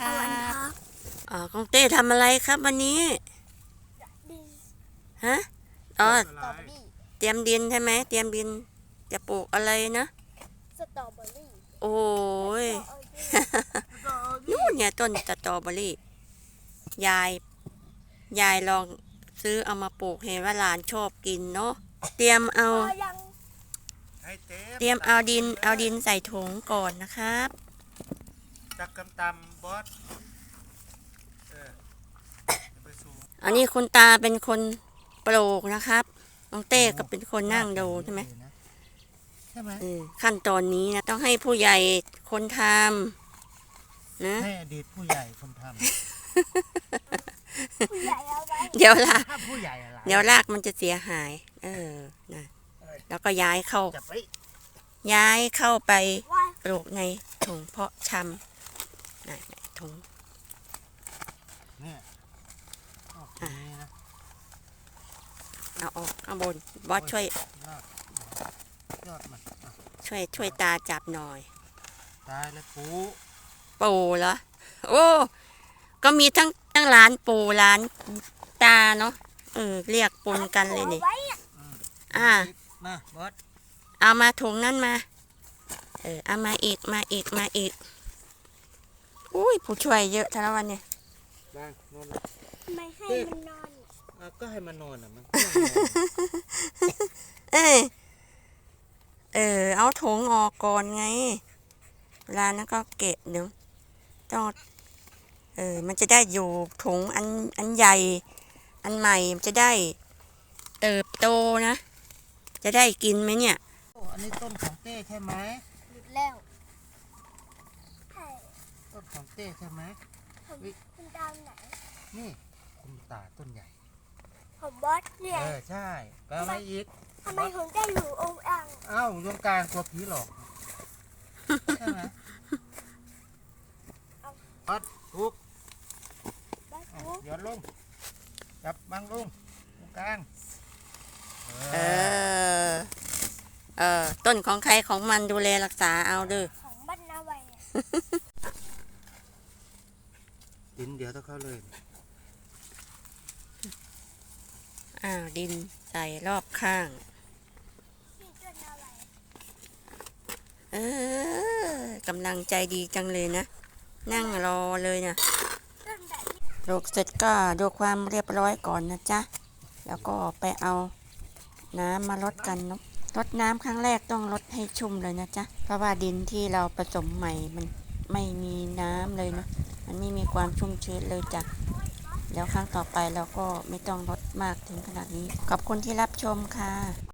ครัเอาวันบครับอ๋อกองเต้ทำอะไรครับวันนี้ดินฮะ อ๋อสตรอเบอรี่เตรียมดินใช่ไหม เตรียมดิน จะปลูกอะไรนะ สตรอเบอรี่ โอ้ย นู่นเนี่ยต้นสตรอเบอรี่ ยาย ยายลองซื้อเอามาปลูกเห็นว่าหลานชอบกินเนาะ เตรียมเอาพอยังให้เต็มเตรียมเอาดิน เอาดินใส่ถุงก่อนนะครับ จักกำตำบอสเออไปสู่อันนี้คุณตาเป็นคนปลูกนะครับ น้องเต้ก็เป็นคนนั่งดูใช่ไหมใช่ไหมเออขั้นตอนนี้นะต้องให้ผู้ใหญ่คนทำนะ ให้อดีตผู้ใหญ่คนทผู้ใหญ่เอาไว้เดี๋ยวละำถ้าผู้ใหญ่อะไรเดี๋ยวรากมันจะเสียหาย เออนะแล้วก็ย้ายเข้าจะไปย้ายเข้าไปว่าปลูกในถุงเพาะชำ นะถุงเนี่ยออกตรงนี้นะเอาออกข้างบนบอสช่วยรากยอดมันอะช่วยช่วยตาจับหน่อย ตายแล้วปูปูเหรอ โอ้ ก็มีทั้งทั้งร้านปูร้านตาเนาะเออเรียกปนกันเลยนี่อาไว้อะอ่า มาบอสเอามาถุงนั่นมา เออเอามาอีกมาอีกมาอีก อุ้ยผู้ช่วยเยอะทั้งวันเนี่ยบางนอนไม่ให้มันนอนอะก็ให้มันนอนอะมันก็ยังนอนเออเออ เอาถุงออกก่อนไงเวลานั้นก็เก็บเดี๋ยวต้องเออ มันจะได้อยู่ถุงอันอันใหญ่ อันใหม่มันจะได้เติบโตนะ จะได้กินไหมเนี่ย โอ้อันนี้ต้นของเต้ใช่ไหมหยุดแล้วใช่ต้นของ เต้ใช่ไหม ผมคุณดาวไหน นี่คุณตาต้นใหญ่ ผมบอสเนี่ย เออ ใช่แปลว่าอีก ทำไมผมได้อยู่องค์อ่างเอ้าดวงกลางกลัวผีหลอก ใช่ไหมปัดทุกบอสอะรู้เดี๋ยวลง จับบังลงตรงกลาง เออ เออ ต้นของใครของมันดูแลรักษาเอาเด้อ ของบ้านนาไวอะ ดินเดี๋ยวต้องเข้าเลย อ้าวดินใส่รอบข้าง เออกำลังใจดีจังเลยนะ นั่งรอเลยนะต้นแบบนี้ปลูกเสร็จก็ดูความเรียบร้อยก่อนนะจ๊ะ แล้วก็ไปเอาน้ำมาลดกันเนอะลดน้ำครั้งแรกต้องลดให้ชุ่มเลยนะจ๊ะ เพราะว่าดินที่เราผสมใหม่มันไม่มีน้ำเลยเนาะ มันไม่มีความชุ่มชื้นเลยจ้ะแล้วครั้งต่อไปเราก็ไม่ต้องลดมากถึงขนาดนี้ ขอบคุณที่รับชมค่ะ